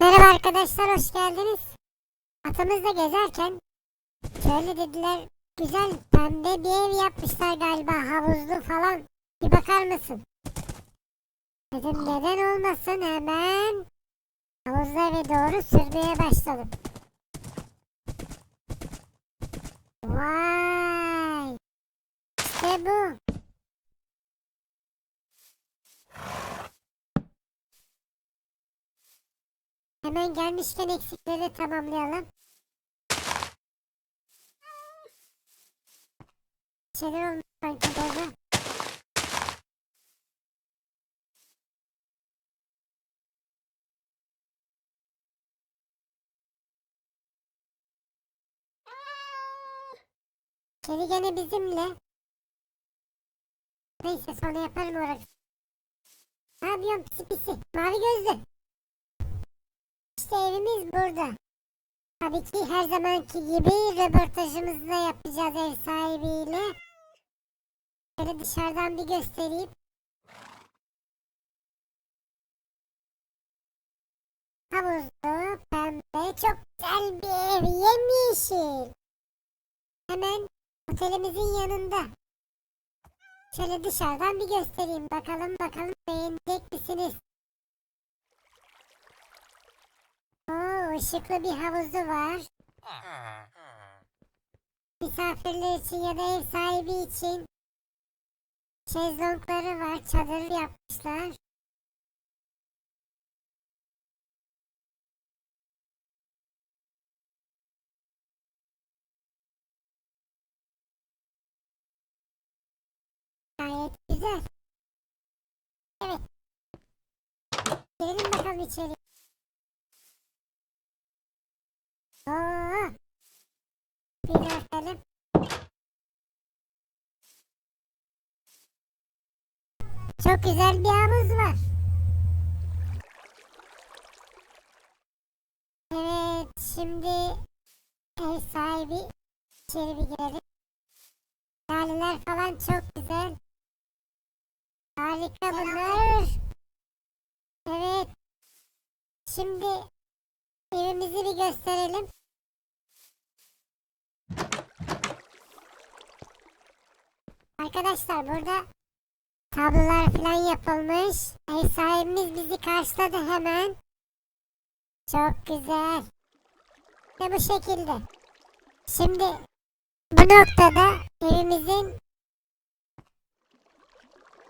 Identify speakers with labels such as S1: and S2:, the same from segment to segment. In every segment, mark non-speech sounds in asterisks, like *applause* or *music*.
S1: Merhaba arkadaşlar hoş geldiniz. Atımızla gezerken şöyle dediler güzel pembe bir ev yapmışlar galiba havuzlu falan. Bir bakar mısın? Dedim neden olmasın hemen havuzlu eve doğru sürmeye başladım. Vay! İşte bu. Hemen gelmişken eksikleri tamamlayalım. Şeyler olmuş sanki burada. Kedi gene bizimle. Neyse sonra yaparım orası. Ne yapıyorsun pisi pisi? Mavi gözlü. İşte evimiz burada. Tabii ki her zamanki gibi röportajımızı da yapacağız ev sahibiyle. Şöyle dışarıdan bir göstereyim. Havuzlu, pembe, çok güzel bir ev, yemyeşil. Hemen otelimizin yanında. Şöyle dışarıdan bir göstereyim. Bakalım bakalım beğenecek misiniz? Oo, ışıklı bir havuzu var. Misafirler için ya da ev sahibi için şezlongları var. Çadır yapmışlar. Gayet güzel. Evet. Girelim bakalım içeri. Çok güzel bir havuz var. Evet, şimdi ev sahibi içeri bir girelim. Laleler falan çok güzel. Harika bunlar. Evet. Şimdi evimizi bir gösterelim. Arkadaşlar burada tablolar falan yapılmış. Ev sahibimiz bizi karşıladı hemen. Çok güzel. Ve bu şekilde. Şimdi bu noktada evimizin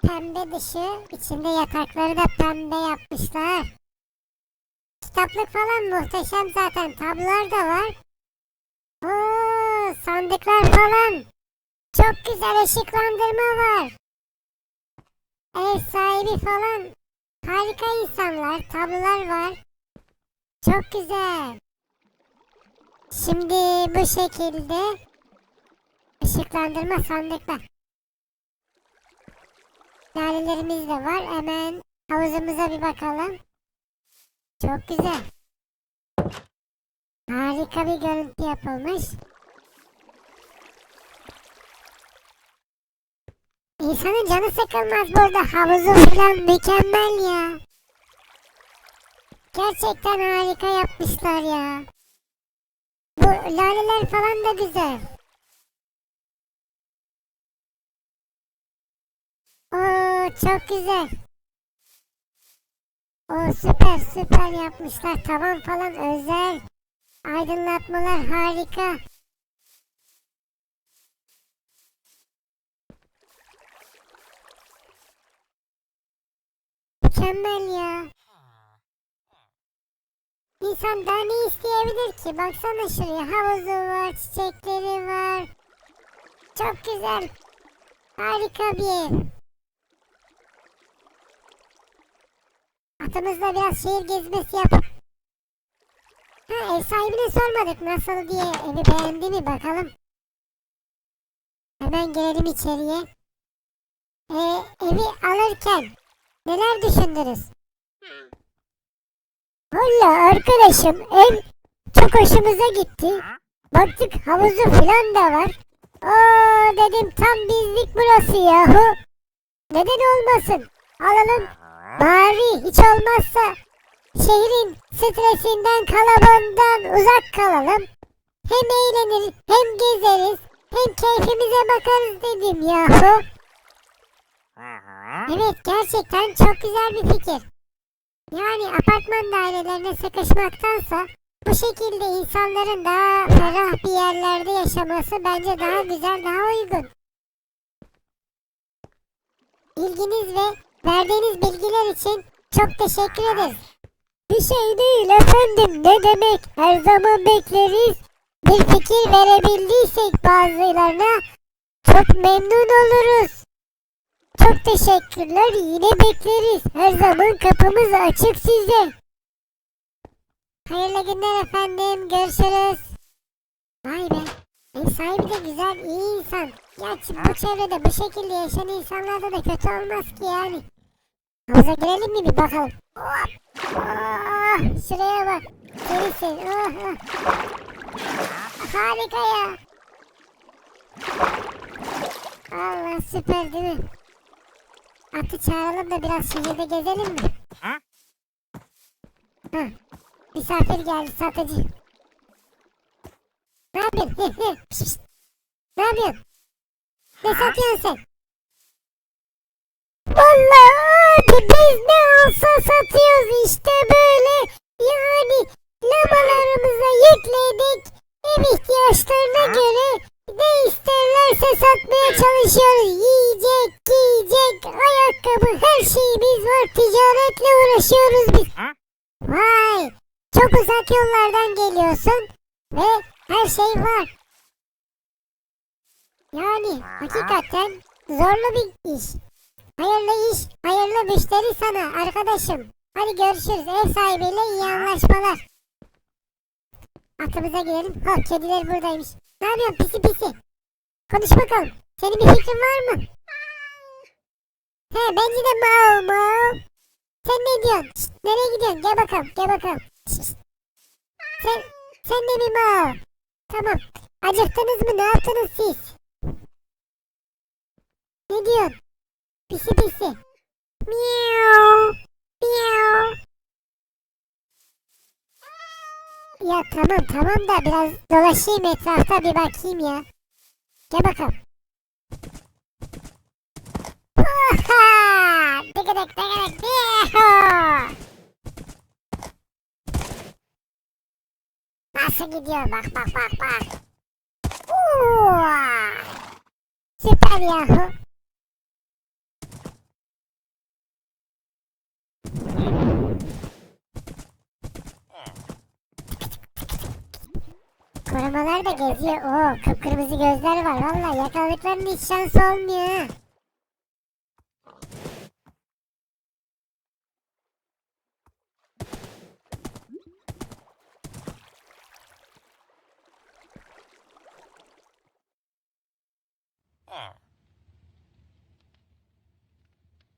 S1: pembe dışı, içinde yatakları da pembe yapmışlar. Kitaplık falan muhteşem zaten. Tablolar da var. Oo, sandıklar falan. Çok güzel ışıklandırma var. Ev sahibi falan. Harika insanlar. Tablolar var. Çok güzel. Şimdi bu şekilde ışıklandırma sandıklar. Lalelerimiz de var. Hemen havuzumuza bir bakalım. Çok güzel. Harika bir görüntü yapılmış. İnsanın canı sıkılmaz burada. Havuzu falan mükemmel ya. Gerçekten harika yapmışlar ya. Bu laleler falan da güzel. Oo çok güzel. O süper süper yapmışlar. Tavan falan özel. Aydınlatmalar harika. Mükemmel ya. İnsan daha ne isteyebilir ki? Baksana şuraya. Havuzu var, çiçekleri var. Çok güzel. Harika bir ev. Atımızla biraz şehir gezmesi yapıp Ha ev sahibine sormadık nasıl diye evi beğendi mi bakalım. Hemen girelim içeriye. Ee, evi alırken neler düşündünüz? Valla arkadaşım ev çok hoşumuza gitti. Baktık havuzu falan da var. Aa dedim tam bizlik burası yahu. Neden olmasın? Alalım Bari hiç olmazsa şehrin stresinden kalabalığından uzak kalalım. Hem eğleniriz hem gezeriz hem keyfimize bakarız dedim yahu. Evet gerçekten çok güzel bir fikir. Yani apartman dairelerine sıkışmaktansa bu şekilde insanların daha ferah bir yerlerde yaşaması bence daha güzel, daha uygun. İlginiz ve verdiğiniz bilgiler için çok teşekkür ederiz. Bir şey değil efendim ne demek her zaman bekleriz. Bir fikir verebildiysek bazılarına çok memnun oluruz. Çok teşekkürler yine bekleriz. Her zaman kapımız açık size. Hayırlı günler efendim görüşürüz. Vay be. Ev sahibi de güzel iyi insan. Gerçi bu çevrede bu şekilde yaşayan insanlarda da kötü olmaz ki yani. Havuza girelim mi bir bakalım. Hop. Oh, şuraya bak. Serisin. Oh, oh. Harika ya. Allah süper değil mi? Atı çağıralım da biraz şehirde gezelim mi?
S2: Ha?
S1: Hı. Misafir geldi satıcı. Ne yapıyorsun? Pişt, pişt. ne yapıyorsun? Ne satıyorsun sen? Vallahi abi biz ne olsa satıyoruz işte böyle. Yani lamalarımıza yükledik. Ev ihtiyaçlarına
S2: Ha?
S1: göre ne isterlerse satmaya çalışıyoruz. Yiyecek, giyecek, ayakkabı her şeyimiz var. Ticaretle uğraşıyoruz biz. Vay! Çok uzak yollardan geliyorsun ve her şey var. Yani hakikaten zorlu bir iş. Hayırlı iş, hayırlı müşteri sana arkadaşım. Hadi görüşürüz. Ev sahibiyle iyi anlaşmalar. Atımıza girelim. Ha kediler buradaymış. Ne yapıyorsun pisi pisi? Konuş bakalım. Senin bir fikrin var mı? He bence de mau mau. Sen ne diyorsun? Şşt, nereye gidiyorsun? Gel bakalım, gel bakalım. Şşt. Sen, sen de mi mal? Tamam. Acıktınız mı? Ne yaptınız siz? Ne diyorsun? Pisi pisi. Miau. Miau. Ya tamam tamam da biraz dolaşayım etrafta bir bakayım ya. Gel bakalım. Oha! Tıkıdık Yahoo! Nasıl gidiyor bak bak bak bak. Oo! Süper yahu. Korumalar da geziyor. Oo, kıpkırmızı gözler var. Vallahi yakaladıklarının hiç şansı olmuyor. ha.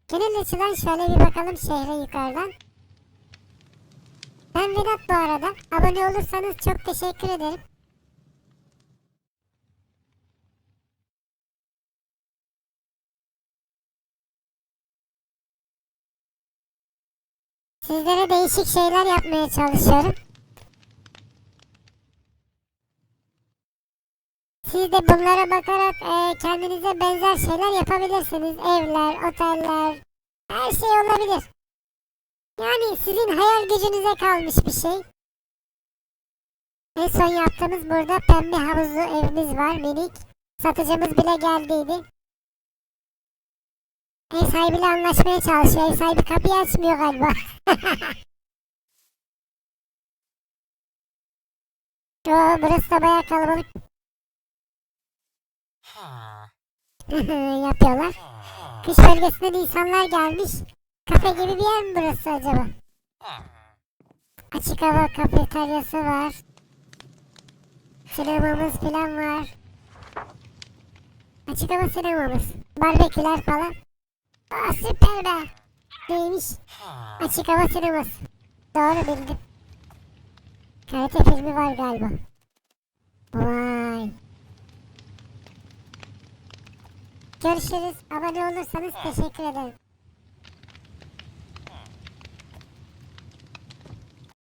S1: Genel açıdan şöyle bir bakalım şehre yukarıdan. Ben Vedat bu arada. Abone olursanız çok teşekkür ederim. Sizlere değişik şeyler yapmaya çalışıyorum. Siz de bunlara bakarak e, kendinize benzer şeyler yapabilirsiniz. Evler, oteller, her şey olabilir. Yani sizin hayal gücünüze kalmış bir şey. En son yaptığımız burada pembe havuzlu evimiz var minik. Satıcımız bile geldiydi. Ev sahibiyle anlaşmaya çalışıyor. Ev sahibi kapıyı açmıyor galiba. *laughs* Oo, burası da bayağı kalabalık *laughs* yapıyorlar. Kış bölgesinden insanlar gelmiş. Kafe gibi bir yer mi burası acaba? Açık hava kafeteryası var. Sinemamız falan var. Açık hava sinemamız. Barbeküler falan. Aa süper be. Neymiş? Açık hava sineması. Doğru bildim. Karate filmi var galiba. Vay. Görüşürüz. Abone olursanız teşekkür ederim.